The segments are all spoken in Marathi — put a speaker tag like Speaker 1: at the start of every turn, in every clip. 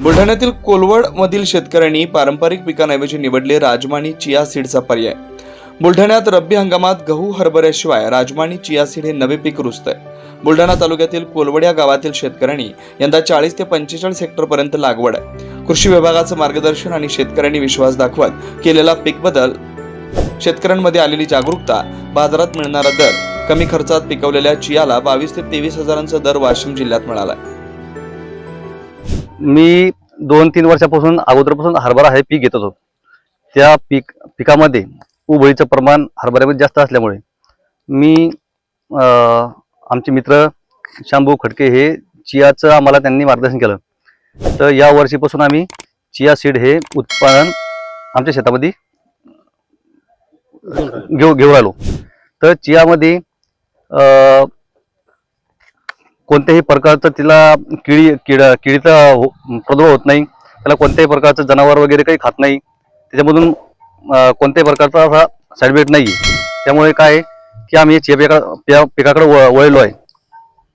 Speaker 1: बुलढाण्यातील कोलवड मधील शेतकऱ्यांनी पारंपरिक पिकांऐवजी निवडले राजमानी चिया सीडचा पर्याय. बुलढाण्यात रब्बी हंगामात गहू हरभऱ्याशिवाय राजमानी चिया सीड हे नवे पीक रुजतंय. बुलढाणा तालुक्यातील कोलवड या गावातील शेतकऱ्यांनी यंदा चाळीस ते पंचेचाळीस हेक्टरपर्यंत लागवड आहे. कृषी विभागाचं मार्गदर्शन आणि शेतकऱ्यांनी विश्वास दाखवत केलेला पीक बदल शेतकऱ्यांमध्ये आलेली जागरूकता बाजारात मिळणारा दर कमी खर्चात पिकवलेल्या चियाला बावीस ते तेवीस हजारांचा दर वाशिम जिल्ह्यात मिळाला
Speaker 2: मी दोन तीन वर्षापासून अगोदरपासून हरभरा हे पीक घेत होतो. त्या पीक पिकामध्ये उभळीचं प्रमाण हरभऱ्यामध्ये जास्त असल्यामुळे मी आमचे मित्र शांभू खडके हे चियाचं आम्हाला त्यांनी मार्गदर्शन केलं. तर या वर्षीपासून आम्ही चिया सीड हे उत्पादन आमच्या शेतामध्ये घेऊ घेऊन आलो. तर चियामध्ये कोणत्याही प्रकारचं तिला किडी किड किडीचा हो- प्रादुर्भाव होत नाही. त्याला कोणत्याही प्रकारचं जनावर वगैरे काही खात नाही. त्याच्यामधून कोणत्याही प्रकारचा असा साईड इफेक्ट नाही त्यामुळे काय की आम्ही चिया पिका पिकाकडे वळ- वळलो आहे.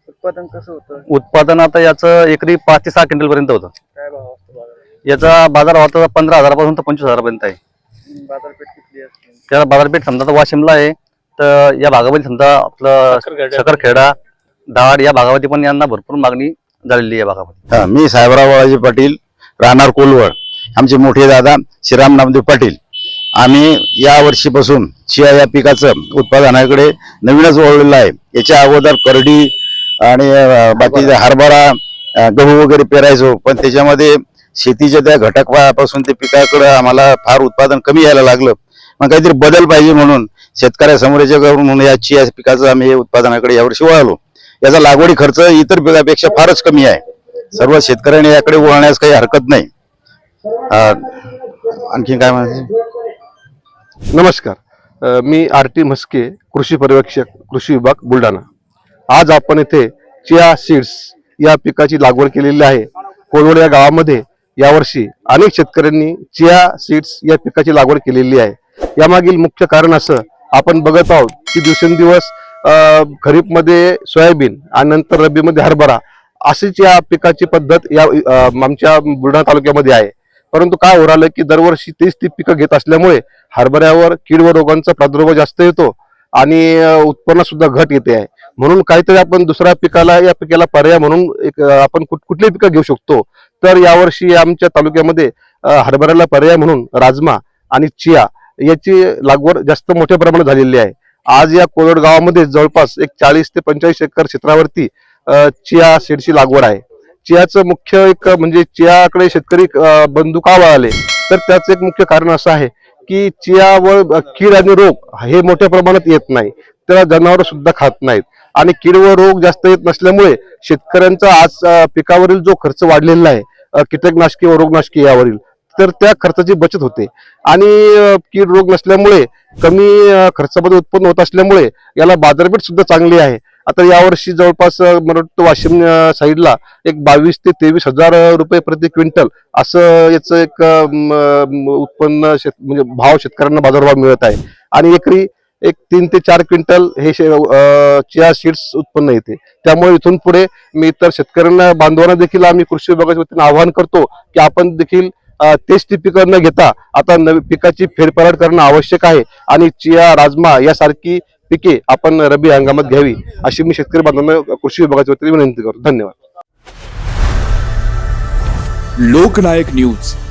Speaker 3: उत्पादन कसं होतं?
Speaker 2: उत्पादन आता याचं एकरी पाच ते सहा क्विंटल पर्यंत होतं. याचा बाजार भाव पंधरा हजारापासून तर पंचवीस हजारापर्यंत आहे.
Speaker 3: बाजारपेठ किती असते
Speaker 2: त्याला बाजारपेठ समजा आता वाशिमला आहे तर या भागामध्ये समजा आपलं सकरखेडा दाड या भागामध्ये पण यांना भरपूर मागणी झालेली आहे या भागामध्ये.
Speaker 4: हा, मी साहेबराव बाळाजी पाटील राहणार कोलवड. आमचे मोठे दादा श्रीराम नामदेव पाटील. आम्ही या वर्षीपासून चिया या पिकाचं उत्पादनाकडे नवीनच वळलेलं आहे. याच्या अगोदर करडी आणि बाकी हरभरा गहू वगैरे पेरायचो पण त्याच्यामध्ये शेतीच्या त्या घटकपासून ते पिकाकडे आम्हाला फार उत्पादन कमी यायला लागलं. मग काहीतरी बदल पाहिजे म्हणून शेतकऱ्यासमोर याच्या करून म्हणून या चिया पिकाचं आम्ही उत्पादनाकडे यावर्षी वळालो. याचा लागवडी खर्च इतर पिकापेक्षा फारच कमी आहे. सर्व शेतकऱ्यांनी याकडे वळण्यास काही हरकत नाही. आणखी काय म्हणायचं?
Speaker 5: नमस्कार. मी आर टी म्हस्के कृषी पर्यवेक्षक कृषी विभाग बुलढाणा. आज आपण येथे चिया सीड्स या पिकाची लागवड केलेली आहे. कोलवड या गावामध्ये यावर्षी अनेक शेतकऱ्यांनी चिया सीड्स या पिकाची लागवड केलेली आहे. यामागील मुख्य कारण असं आपण बघत आहोत की दिवसेंदिवस खरीपमध्ये सोयाबीन आणि नंतर रब्बीमध्ये हरभरा अशीच या पिकाची पद्धत या आमच्या बुलढाणा तालुक्यामध्ये आहे. परंतु काय हो राहिलं की दरवर्षी तेच ती पिकं घेत असल्यामुळे हरभऱ्यावर कीड व रोगांचा प्रादुर्भाव जास्त येतो आणि उत्पन्नसुद्धा उत्पन्न सुद्धा घट येते आहे. म्हणून काहीतरी आपण दुसऱ्या पिकाला या पिकाला पर्याय म्हणून एक आपण कुठ- कुठली पिकं घेऊ शकतो. तर यावर्षी आमच्या तालुक्यामध्ये हरभऱ्याला पर्याय म्हणून राजमा आणि चिया याची लागवड जास्त मोठ्या प्रमाणात झालेली आहे. आज या कोरड गावामध्ये जवळपास एक चाळीस ते पंचेचाळीस एकर क्षेत्रावरती चिया सीडची लागवड आहे. चियाचं मुख्य एक म्हणजे चियाकडे शेतकरी अ, बंधू का वळाले तर त्याचं एक मुख्य कारण असं आहे की चियावर कीड आणि रोग हे मोठ्या प्रमाणात येत नाही. त्याला जनावर सुद्धा खात नाहीत. आणि कीड व रोग जास्त येत नसल्यामुळे शेतकऱ्यांचा आज पिकावरील जो खर्च वाढलेला आहे कीटकनाशके व रोगनाशके यावरील तर त्या खर्चाची बचत होते. आणि कीड रोग नसल्यामुळे कमी खर्चामध्ये उत्पन्न होत असल्यामुळे याला बाजारपेठ सुद्धा चांगली आहे. आता यावर्षी जवळपास मला वाटतं वाशिम साईडला एक बावीस ते तेवीस हजार रुपये प्रति क्विंटल असं याचं एक म, उत्पन्न शेत म्हणजे भाव शेतकऱ्यांना बाजारभाव मिळत आहे. आणि एकरी एक तीन ते चार क्विंटल हे शे- चिया सीड्स उत्पन्न येते. त्यामुळे इथून पुढे मी इतर शेतकऱ्यांना बांधवांना देखील आम्ही कृषी विभागाच्या वतीने आवाहन करतो की आपण देखील तेच ती पिकं न घेता आता नवी पिकाची फेरफार करणं आवश्यक आहे. आणि चिया राजमा यासारखी पिके आपण रब्बी हंगामात घ्यावी अशी मी शेतकरी बांधवांना कृषी विभागाच्या वतीने विनंती करतो. धन्यवाद.
Speaker 6: लोकनायक न्यूज.